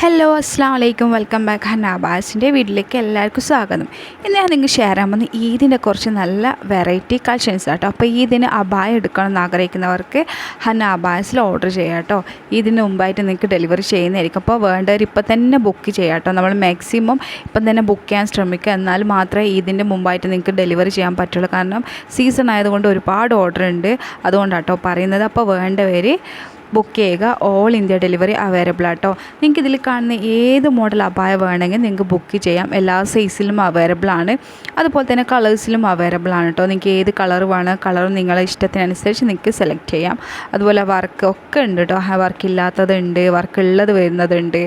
Hello അസ്സാം വലൈക്കും welcome back ഹന്നാബാസിന്റെ വീട്ടിലേക്ക് എല്ലാവർക്കും സ്വാഗതം. ഇന്ന് ഞാൻ നിങ്ങൾക്ക് ഷെയർ ചെയ്യാൻ പോകുന്നത് ഈദിന്റെ കുറച്ച് നല്ല വെറൈറ്റി കളക്ഷൻസ് കേട്ടോ. അപ്പോൾ ഈദിന് അബായ എടുക്കണം എന്ന് ആഗ്രഹിക്കുന്നവർക്ക് ഹന്നാബാസിൽ ഓർഡർ ചെയ്യാം കേട്ടോ. ഇതിന് മുമ്പായിട്ട് നിങ്ങൾക്ക് ഡെലിവറി ചെയ്യുന്നതായിരിക്കും. അപ്പോൾ വേണ്ടവർ ഇപ്പം തന്നെ ബുക്ക് ചെയ്യാം കേട്ടോ. നമ്മൾ മാക്സിമം ഇപ്പം തന്നെ ബുക്ക് ചെയ്യാൻ ശ്രമിക്കുക. എന്നാൽ മാത്രമേ ഈദിന്റെ മുമ്പായിട്ട് നിങ്ങൾക്ക് ഡെലിവറി ചെയ്യാൻ പറ്റുള്ളൂ. കാരണം സീസൺ ആയതുകൊണ്ട് ഒരുപാട് ഓർഡർ ഉണ്ട്. അതുകൊണ്ടാട്ടോ പറയുന്നത്. അപ്പോൾ വേണ്ടവർ ബുക്ക് ചെയ്യുക. ഓൾ ഇന്ത്യ ഡെലിവറി അവൈലബിൾ ആട്ടോ. നിങ്ങൾക്ക് ഇതിൽ കാണുന്ന ഏത് മോഡൽ അപായ വേണമെങ്കിൽ നിങ്ങൾക്ക് ബുക്ക് ചെയ്യാം. എല്ലാ സൈസിലും അവൈലബിൾ ആണ്. അതുപോലെ തന്നെ കളേഴ്സിലും അവൈലബിൾ ആണ് കേട്ടോ നിങ്ങൾക്ക് ഏത് കളർ വേണം കളർ നിങ്ങളെ ഇഷ്ടത്തിനനുസരിച്ച് നിങ്ങൾക്ക് സെലക്ട് ചെയ്യാം. അതുപോലെ വർക്ക് ഒക്കെ ഉണ്ട് കേട്ടോ വർക്ക് ഇല്ലാത്തതുണ്ട് വർക്ക് ഉള്ളത് വരുന്നതുണ്ട്.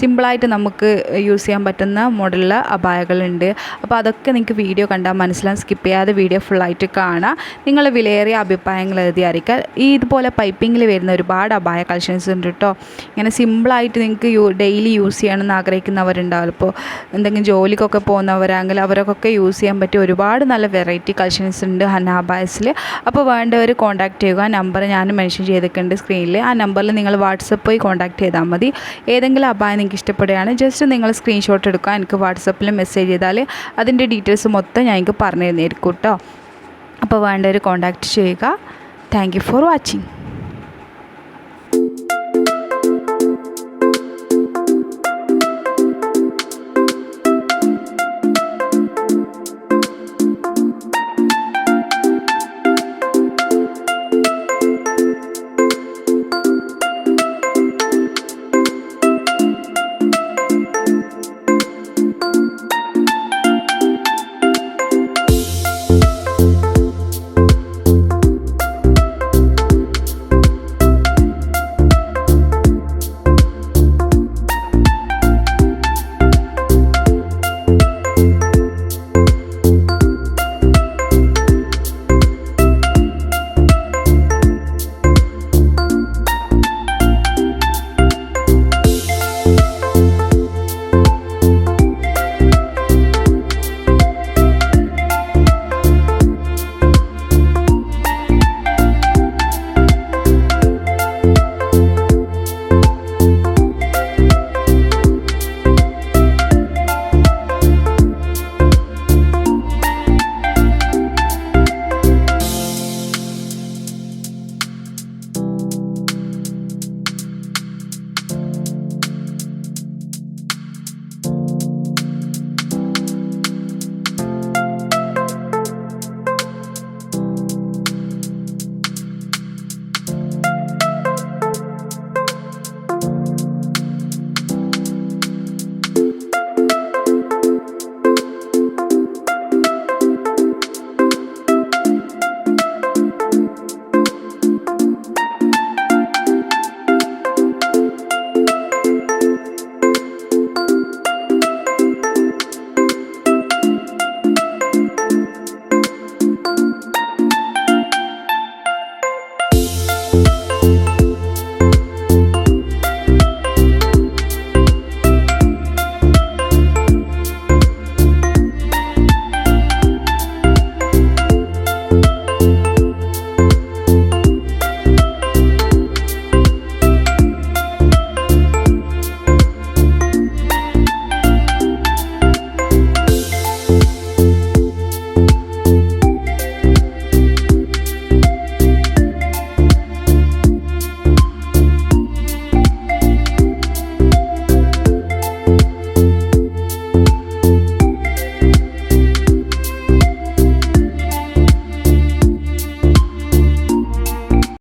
സിമ്പിളായിട്ട് നമുക്ക് യൂസ് ചെയ്യാൻ പറ്റുന്ന മോഡലുള്ള അപായകളുണ്ട് അപ്പോൾ അതൊക്കെ നിങ്ങൾക്ക് വീഡിയോ കണ്ടാൽ മനസ്സിലാവും. സ്കിപ്പ് ചെയ്യാതെ വീഡിയോ ഫുള്ളായിട്ട് കാണാം. നിങ്ങൾ വിലയേറിയ അഭിപ്രായങ്ങൾ എഴുതിയായിരിക്കാം ഈ ഇതുപോലെ പൈപ്പിങ്ങിൽ വരുന്ന ഒരുപാട് അപായ കളക്ഷൻസ് ഉണ്ട് കേട്ടോ ഇങ്ങനെ സിമ്പിളായിട്ട് നിങ്ങൾക്ക് യൂ ഡെയിലി യൂസ് ചെയ്യണമെന്ന് ആഗ്രഹിക്കുന്നവരുണ്ടാവും ഇപ്പോൾ എന്തെങ്കിലും ജോലിക്കൊക്കെ പോകുന്നവരാണെങ്കിൽ അവർക്കൊക്കെ യൂസ് ചെയ്യാൻ പറ്റിയ ഒരുപാട് നല്ല വെറൈറ്റി കളക്ഷൻസ് ഉണ്ട് ഹനാബായസിൽ അപ്പോൾ വേണ്ടവർ കോൺടാക്ട് ചെയ്യുക. ആ നമ്പർ ഞാൻ മെൻഷൻ ചെയ്തിട്ടുണ്ട് സ്ക്രീനിൽ. ആ നമ്പറിൽ നിങ്ങൾ വാട്സപ്പ് പോയി കോൺടാക്ട് ചെയ്താൽ മതി. ഏതെങ്കിലും അപായം നിങ്ങൾക്ക് ഇഷ്ടപ്പെടുകയാണ് ജസ്റ്റ് നിങ്ങൾ സ്ക്രീൻഷോട്ട് എടുക്കുക. എനിക്ക് വാട്സപ്പിൽ മെസ്സേജ് ചെയ്താൽ അതിന്റെ ഡീറ്റെയിൽസ് മൊത്തം ഞാൻ എനിക്ക് പറഞ്ഞു തന്നിരിക്കും കേട്ടോ അപ്പോൾ വേണ്ടവർ കോൺടാക്ട് ചെയ്യുക. Thank you for watching.